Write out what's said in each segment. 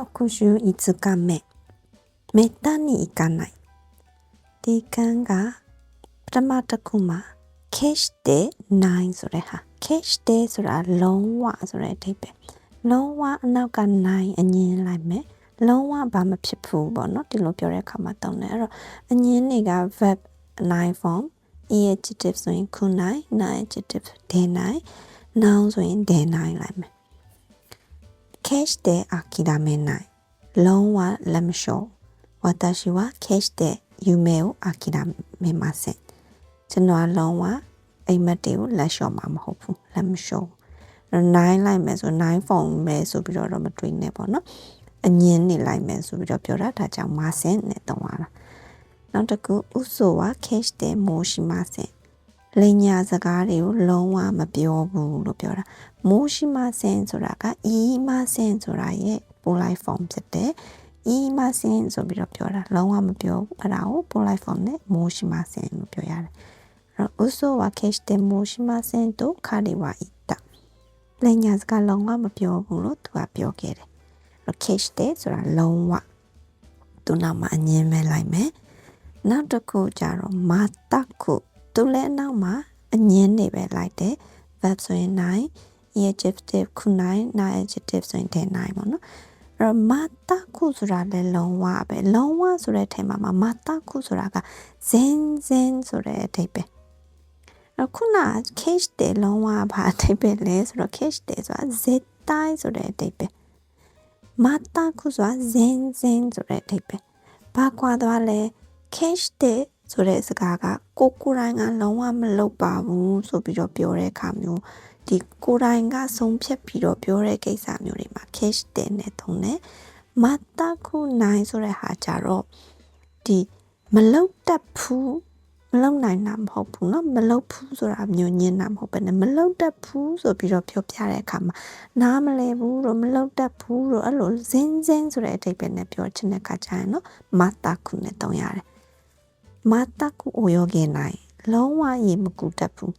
365日目めったに行かないဒီကံကပထမတစ်ခုမှာ cash တဲ့9ဆိုတဲ့ဟာ cash တဲ့ဆိုတာလုံးဝဆိုတဲ့အဓိပ္ပာယ်လုံးဝအနောက်က9အငင်းလိုက်မယ်လုံးဝဘာမဖြစ်ဘူးပေါ့နော်ဒီလိုပြောတဲ့အခါမှာတောင်းတယ်အဲ့တော့အငင်းတွေက verb 9 form adjective ဆိုရင်ခု9 non adjective ဒဲ9 noun ဆိုရင်ဒဲ9လိုက်မယ် cash で諦めないလုံးဝလက်မလျှော့私は cash で夢を諦めませんကျွန်တော်ကလုံးဝအိမ်မက်တွေကိုလက်လျှော့မှာမဟုတ်ဘူးလက်မလျှော့9လိုက်မယ်ဆို9ဖုန်းမယ်ဆိုပြီးတော့မတွေးနဲ့ပေါ့နော်အငင်းနေလိုက်မယ်ဆိုပြီးတော့ပြောတာဒါကြောင့်မဆင်နဲ့တုံးရတာနောက်တစ်ခုဥဆိုဝ cash တဲ့မိုးရှိမဆင် လင်ညာစကားတွေကိုလုံးဝမပြောဘူးလို့ပြောတာမိုးရှိမဆင်ဆိုတာကအီမဆင်ဆိုတာရဲ့ပိုလိုက် form ဖြစ်တယ်အီမဆင်ဆိုပြီးတော့ပြောတာလုံးဝမပြောဘူးအဲ့ဒါကိုပိုလိုက် form နဲ့မိုးရှိမဆင်လို့ပြောရတယ်အဲ့တော့ uso wa keshite moshimasen to kare wa itta လင်ညာစကားလုံးဝမပြောဘူးလို့သူကပြောခဲ့တယ်အဲ့ keshite ဆိုတာလုံးဝသူနောက်မှာအငင်းမဲ့လိုက်မယ်နောက်တစ်ခုကြတော့မာတခု သူလည်းနောက်မှာအငင်းနေပဲလိုက်တယ် verb ဆိုရင်9 adjective ခု9 non adjective ဆိုရင်10 9ပေါ့နော်အဲ့တော့မာတခုဆိုတာလည်းလုံးဝပဲလုံးဝဆိုတဲ့ထဲမှာမှာမာတခုဆိုတာကဇင်းဇင်းဆိုတဲ့အဓိပ္ပာယ်အဲ့ခုန case တဲ့လုံးဝဘာအဓိပ္ပာယ်လဲဆိုတော့ case တဲ့ဆိုတာဇက်တိုင်းဆိုတဲ့အဓိပ္ပာယ်မာတခုဆိုတာဇင်းဇင်းဆိုတဲ့အဓိပ္ပာယ်ဘာကွာသွားလဲ cash တဲ့ ဆိုတဲ့စကားကကိုကိုတိုင်းကလုံးဝမလုပ်ပါဘူးဆိုပြီးတော့ပြောတဲ့အခါမျိုးဒီကိုတိုင်းကဆုံးဖြတ်ပြီးတော့ပြောတဲ့ကိစ္စမျိုးတွေမှာ cash တဲ့နဲ့ထုံးတယ်မတခုနိုင်ဆိုတဲ့ဟာကြတော့ဒီမလုတ်တတ်ဘူးမလုံနိုင်တာမဟုတ်ဘူးเนาะမလုံဘူးဆိုတာမျိုးညင်တာမဟုတ်ပဲねမလုံတတ်ဘူးဆိုပြီးတော့ပြောပြတဲ့အခါမှာနားမလဲဘူးတော့မလုံတတ်ဘူးတော့အဲ့လိုဇင်းဇင်းဆိုတဲ့အဓိပ္ပာယ်နဲ့ပြောချင်တဲ့အခါကျရင်เนาะမတခုနဲ့တုံးရတယ် မတခုအိုရောခဲ့နိုင်လုံးဝရေမကူတတ်ဘူး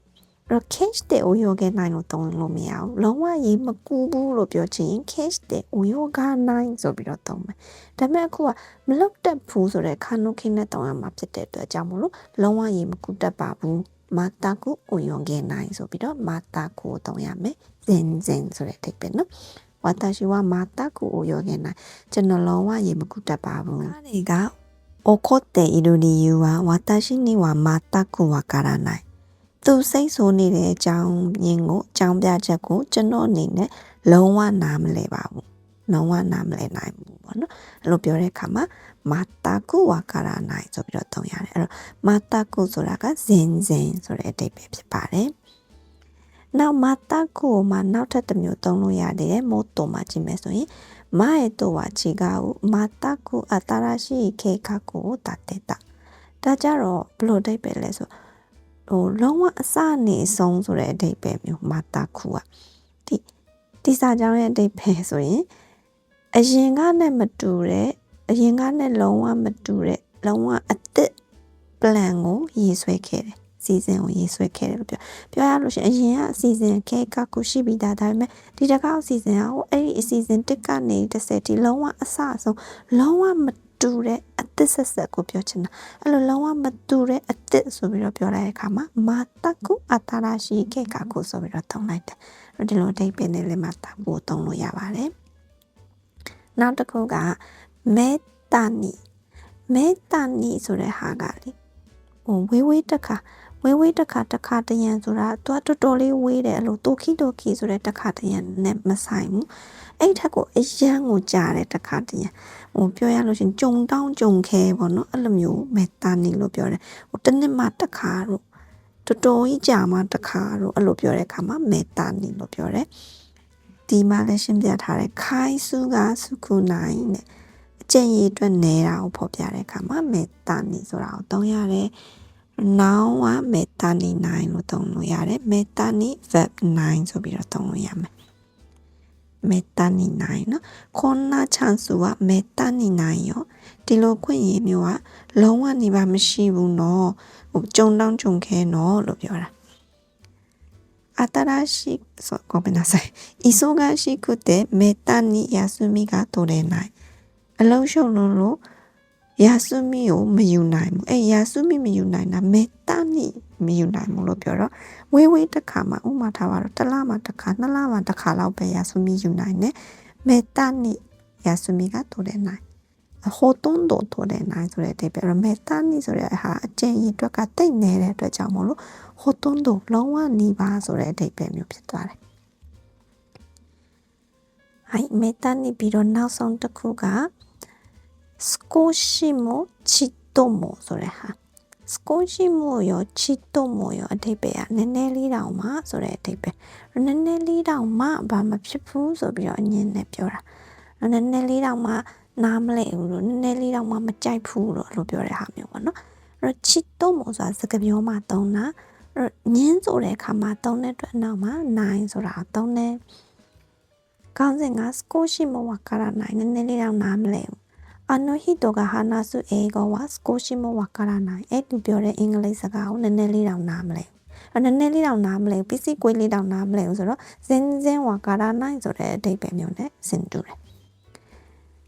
အဲ့တော့ case တဲ့အိုရောခဲ့နိုင်လို့တုံးလို့မရဘူးလုံးဝရေမကူဘူးလို့ပြောချင်ရင် case တဲ့အိုရောကနိုင်ဆိုပြီးတော့တုံးမယ်ဒါပေမဲ့အခုကမလုတ်တက်ဘူးဆိုတဲ့ခါနုခိနဲ့တုံးရမှာဖြစ်တဲ့အတွက်ကြောင့်မလို့လုံးဝရေမကူတတ်ပါဘူးမတခုအိုရောခဲ့နိုင်ဆိုပြီးတော့မတခုကိုတုံးရမယ်ဇင်ဇင်ဆိုတဲ့အဓိပ္ပာယ်နော်ဝါတာရှိဝမာတာကူအိုရောခဲ့နိုင်ကျွန်တော်လုံးဝရေမကူတတ်ပါဘူးအားတွေက 怒っている理由は私には全くわからないသူစိတ်ဆိုးနေတဲ့အကြောင်းရင်းကိုအကြောင်းပြချက်ကိုကျွန်တော်အနေနဲ့လုံးဝနားမလဲပါဘူးလုံးဝနားမလဲနိုင်ဘူးပေါ့နော်အဲ့လိုပြောတဲ့အခါမှာမာတာကုဝါကာရနိုင်ဆိုပြီးတော့သုံးရတယ်အဲ့တော့မာတာကုဆိုတာကဇင်ဇင်ဆိုတဲ့အဓိပ္ပာယ်ဖြစ်ပါတယ် နောက်မာတာကုကိုမှနောက်ထပ်တစ်မျိုးသုံးလို့ရတယ်မို့တုံမှာကြည့်မယ်ဆိုရင်前とは違う全く新しい計画を立てたဒါကြတော့ဘလို့အဓိပ္ပာယ်လဲဆိုဟိုလုံးဝအစနေဆုံးဆိုတဲ့အဓိပ္ပာယ်မျိုးမတာခုอ่ะဒီဒီစာကြောင်းရဲ့အဓိပ္ပာယ်ဆိုရင်အရင်ကနဲ့မတူတဲ့အရင်ကနဲ့လုံးဝမတူတဲ့လုံးဝအသစ် plan ကိုရေးဆွဲခဲ့တယ် စီစဉ်ကိုရေးဆွဲခဲ့တယ်လို့ပြောပြောရလို့ရှိရင်အရင်ကအစီအစဉ်ခဲကကိုရှိပြီးသားဒါပေမဲ့ဒီတစ်ခါအစီအစဉ်ကဟိုအဲ့ဒီအစီအစဉ်တစ်ကနေ30ဒီလုံးဝအစအဆုံးလုံးဝမတူတဲ့အသစ်ဆက်ဆက်ကိုပြောချင်တာအဲ့လိုလုံးဝမတူတဲ့အသစ်ဆိုပြီးတော့ပြောလိုက်တဲ့အခါမှာမာတကုအတာရာရှိခဲကကိုဆိုပြီးတော့ထုံလိုက်တယ်အဲ့ဒီလိုအဓိပ္ပာယ်နဲ့လည်းမာတကိုသုံးလို့ရပါတယ်နောက်တစ်ခုကမေတ္တာနီမေတ္တာနီဆိုတဲ့ဟာကလေဟိုဝေးဝေးတစ်ခါ ဝေးဝေးတစ်ခါတစ်ခါတရံဆိုတာသူကတော်တော်လေးဝေးတယ်အဲ့လိုတိုခီတိုခီဆိုတဲ့တစ်ခါတရံနဲ့မဆိုင်ဘူးအဲ့ထက်ကိုအရန်ကိုကြားတဲ့တစ်ခါတရံဟိုပြောရလို့ရှင်ကြုံတောင်းကြုံခဲပေါ့နော်အဲ့လိုမျိုးမေတ္တာနီလို့ပြောတယ်ဟိုတစ်နှစ်မှတစ်ခါတော့တော်တော်ကြီးကြာမှတစ်ခါတော့အဲ့လိုပြောတဲ့အခါမှာမေတ္တာနီလို့ပြောတယ်ဒီမှာလည်းရှင်းပြထားတယ်ခိုင်စုကစုခုနိုင်တဲ့အကျင့်ရည်အတွက်နေတာကိုဖော်ပြတဲ့အခါမှာမေတ္တာနီဆိုတာကိုသုံးရတယ် なおはメタにないのとんのやれ。メタにフェブないそびろとんのやめ。メタにないの。こんなチャンスはメタにないよ。ဒီလိုခွင့်ရမျိုးကလုံးဝနေပါမရှိラ။新しい、そう、ごめんなさい。忙しくてめったに休みが取れない。အလုံး ယာဆုမီကိုမယူနိုင်ဘူးအဲယာဆုမီမယူနိုင်တာမေတာမိမယူနိုင်ဘူးလို့ပြောတော့ဝေးဝေးတစ်ခါမှဥမာထားပါတော့တစ်လမှတစ်ခါနှစ်လမှတစ်ခါလောက်ပဲယာဆုမီယူနိုင်တယ်မေတာမိယာဆုမီကတိုးတဲ့နိုင်ဟိုတုံးတော့တိုးတဲ့နိုင်ဆိုတဲ့အဓိပ္ပာယ်ရမေတာမိဆိုတဲ့ဟာအကျင့်ရအတွက်ကတိတ်နေတဲ့အတွက်ကြောင့်မို့လို့ဟိုတုံးတော့လုံးဝနှီးပါဆိုတဲ့အဓိပ္ပာယ်မျိုးဖြစ်သွားတယ်ဟိုင်မေတာနိပြီးတော့နောက်ဆုံးတစ်ခုက 少しもちっともそれは少しもよちっともよအဓိပ္ပာယ်ကနည်းနည်းလေးတောင်မှဆိုတဲ့အဓိပ္ပာယ်နည်းနည်းလေးတောင်မှဘာမဖြစ်ဘူးဆိုပြီးတော့အငင်းနဲ့ပြောတာနည်းနည်းလေးတောင်မှနားမလဲဘူးလို့နည်းနည်းလေးတောင်မှမကြိုက်ဘူးလို့လို့ပြောတဲ့ဟာမျိုးပေါ့နော်အဲ့တော့ချစ်တော့မို့ဆိုတာစကားပြောမှသုံးတာအဲ့ညင်းဆိုတဲ့အခါမှာသုံးတဲ့အတွက်နောက်မှာနိုင်ဆိုတာသုံးတယ်ကောင်းစဉ်ကစကိုရှိမဝကာရနိုင်နည်းနည်းလေးတောင်နားမလဲဘူး あの人が話す英語は少しもわからないအဲ့သူပြောတဲ့အင်္ဂလိပ်စကားကိုနည်းနည်းလေးတောင်နားမလဲနည်းနည်းလေးတောင်နားမလဲပစ္စည်းကွေးလေးတောင်နားမလဲဆိုတော့စင်စင်ဝါကာရနိုင်ဆိုတဲ့အဓိပ္ပာယ်မျိုးနဲ့ဆင်တူတယ်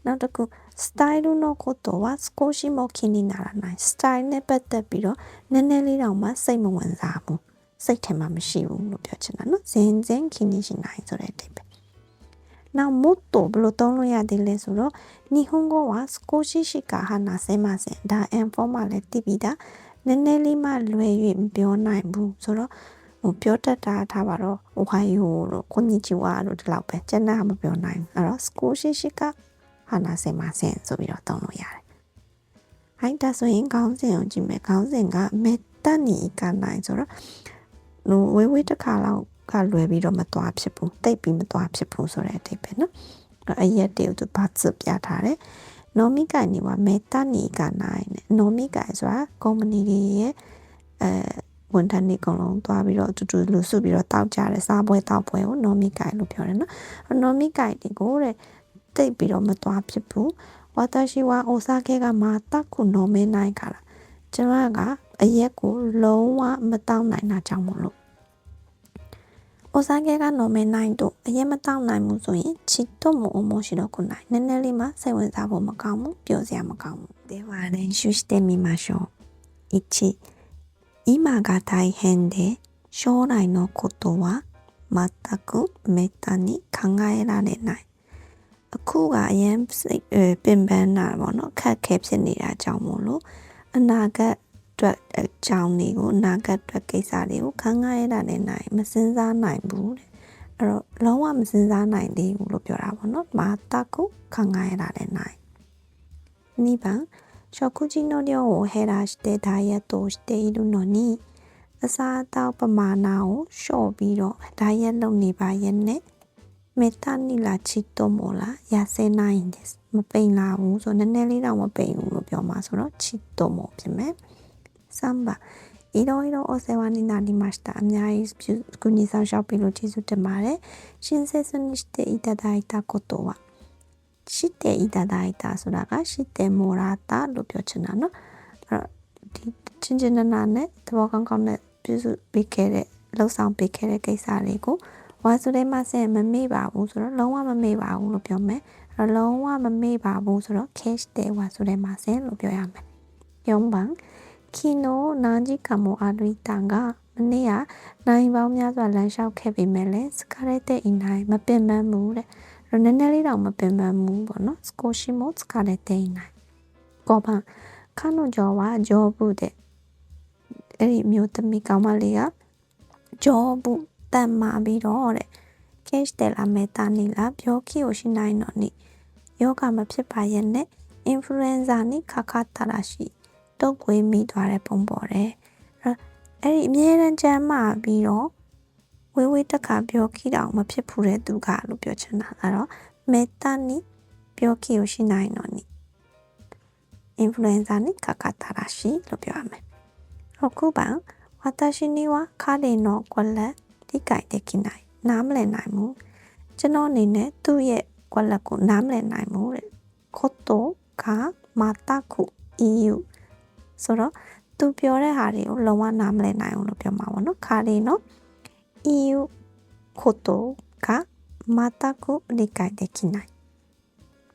နောက်တစ်ခု style のことは少しも気にならない style နဲ့ပတ်သက်ပြီးတော့နည်းနည်းလေးတောင်မှစိတ်မဝင်စားဘူးစိတ်ထဲမှာမရှိဘူးလို့ပြောချင်တာနော်စင်စင်気にしないဆိုတဲ့အဓိပ္ပာယ် နောက် motto ဘယ်လိုသုံးလို့ရသေးလဲဆိုတော့ Nihongo wa skoshi shika hana semasen ဒါ and form မှာလည်းသိပြီးသားနည်းနည်းလေးမှလွယ်၍မပြောနိုင်ဘူးဆိုတော့ဟိုပြောတတ်တာထားပါတော့ Ohio တို့ Konnichiwa တို့ဒီလောက်ပဲကျန်တာမပြောနိုင်ဘူးအဲ့တော့ skoshi shika hana semasen ဆိုပြီးတော့သုံးလို့ရတယ်ဟိုင်းဒါဆိုရင်ခေါင်းစဉ်ကိုကြည့်မယ်ခေါင်းစဉ်ကမေတ္တာနီကနိုင်ဆိုတော့ဟိုဝေးဝေးတစ်ခါလောက် ကလွယ်ပြီးတော့မသွားဖြစ်ဘူးတိတ်ပြီးမသွားဖြစ်ဘူးဆိုတဲ့အဓိပ္ပာယ်နော်အရက်တေကိုသူဘာစပြထားတယ်နော်မီကိုင်နေပါမေတာနီကနိုင်နဲ့နော်မီကိုင်ဆိုတာကုမ္ပဏီတွေရဲ့အဲဝန်ထမ်းတွေအကုန်လုံးသွားပြီးတော့တူတူလူစုပြီးတော့တောက်ကြတယ်စားပွဲတောက်ပွဲကိုနော်မီကိုင်လို့ပြောတယ်နော်နော်မီကိုင်တွေကိုတဲ့တိတ်ပြီးတော့မသွားဖြစ်ဘူးဝါတာရှိဝါအိုဆာကေကမာတခုနော်မဲနိုင်ခါလာကျမကအရက်ကိုလုံးဝမတောက်နိုင်တာကြောင့်မလို့ お酒が飲めないとအရင်မတောက်နိုင်ဘူးဆိုရင်ချစ်တော့မ面白くないနည်းနည်းလေးမှစိတ်ဝင်စားဖို့မကောင်းဘူးပြောစရာမကောင်းဘူးでは練習してみましょう1今が大変で将来のことは全くめったに考えられないအခုကအရင်စိတ်ပင်ပန်းတာပေါ့နော်ခက်ခဲဖြစ်နေတာကြောင့်မို့လို့အနာဂတ် အတွက်အကြောင်းတွေကိုအနာဂတ်အတွက်ကိစ္စတွေကိုခန်းငားရတာနဲ့နိုင်မစင်စားနိုင်ဘူးတဲ့အဲ့တော့လုံးဝမစင်စားနိုင်သေးဘူးလို့ပြောတာပေါ့နော်မာတာကိုခန်းငားရတာနဲ့နိုင်2番食事の量を減らしてダイエットをしているのにအစားအသောက်ပမာဏကိုလျှော့ပြီးတော့ဒါရက်လုပ်နေပါရဲ့နဲ့မေတ္တာနိလာချီတိုမိုလာရစေနိုင်တယ်မပိန်လာဘူးဆိုနည်းနည်းလေးတော့မပိန်ဘူးလို့ပြောမှာဆိုတော့ချီတိုမိုဖြစ်မယ် ဆမ်ပါဤတော့ဤတော့အစေဝနိနာဒီမတ်တာအများကြီးကုညီဆောင်ရှောက်ပေးလို့ကျေးဇူးတင်ပါတယ်ရှင်ဆေဆွနိရှတေဤတဒါဤတာကိုတော့ဝရှိတေဤတဒါဤတာဆိုတာကရှိတေမောရာတာလို့ပြောချင်တာနော်အဲ့တော့ဒီချင်းချင်းနာနာနဲ့သဘောကောင်းကောင်းနဲ့ပြုစုပေးခဲ့တဲ့လှုပ်ဆောင်ပေးခဲ့တဲ့ကိစ္စတွေကိုဝါဆိုတဲ့မှာဆက်မမေ့ပါဘူးဆိုတော့လုံးဝမမေ့ပါဘူးလို့ပြောမယ်အဲ့တော့လုံးဝမမေ့ပါဘူးဆိုတော့ cash တဲ့ဝါဆိုတဲ့မှာဆက်လို့ပြောရမယ်ပြုံးပန်း 昨日何時間も歩いたがမနေ့ကနိုင်ပေါင်းများစွာလမ်းလျှောက်ခဲ့ပေမဲ့လည်းစကားရတဲ့အိမ်တိုင်းမပင်ပန်းဘူးတဲ့။နည်းနည်းလေးတော့မပင်ပန်းဘူးပေါ့နော်။少しも疲れていない။5番彼女は丈夫でအဲ့ဒီမျိုးသမီးကောင်မလေးက丈夫တန်မာပြီးတော့တဲ့ cash တယ်လာမေတာနီလာပြောခီကိုရှိနိုင်တော့နိယောဂမဖြစ်ပါရဲ့နဲ့ influenza နိခခတာရာရှိ တုတ်ကွေးမိသွားတဲ့ပုံပေါ်တယ်။အဲ့ဒီအမြဲတမ်းကြမ်းမှပြီးတော့ဝေးဝေးတက်ကပြောခိတောင်မဖြစ်ဘူးတဲ့သူကလို့ပြောချင်တာကတော့မေတ္တာနိပြောခိကိုရှိနိုင်တော့နိ influenza နိကကတာရာရှိလို့ပြောရမယ်။အခုပန်ဝါတရှိနိဝါခါလင်တော့ကွက်လက်ဒီကိုင်တဲ့ခိနိုင်နားမလည်နိုင်ဘူး။ကျွန်တော်အနေနဲ့သူ့ရဲ့ကွက်လက်ကိုနားမလည်နိုင်ဘူးတဲ့။ခတ်တော့ကမာတာခု EU ဆိုတော့သူပြောတဲ့ဟာတွေကိုလုံးဝနားမလည်နိုင်ဘူးလို့ပြောမှာပေါ့နော်ခါလေးနော် EU ことが全く理解できない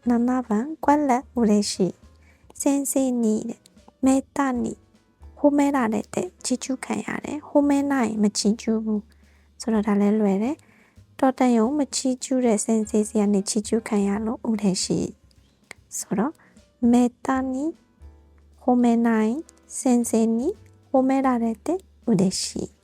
7番ကွက်လက်嬉しい先生にတဲ့မေတ္တာに褒められてချီးကျူးခံရတယ်褒めないမချီးကျူးဘူးဆိုတော့ဒါလည်းလွယ်တယ်တော်တန်ယုံမချီးကျူးတဲ့စင်စေးစီကနေချီးကျူးခံရလို့嬉しいဆိုတော့မေတ္တာに 褒めない先生に褒められて嬉しい。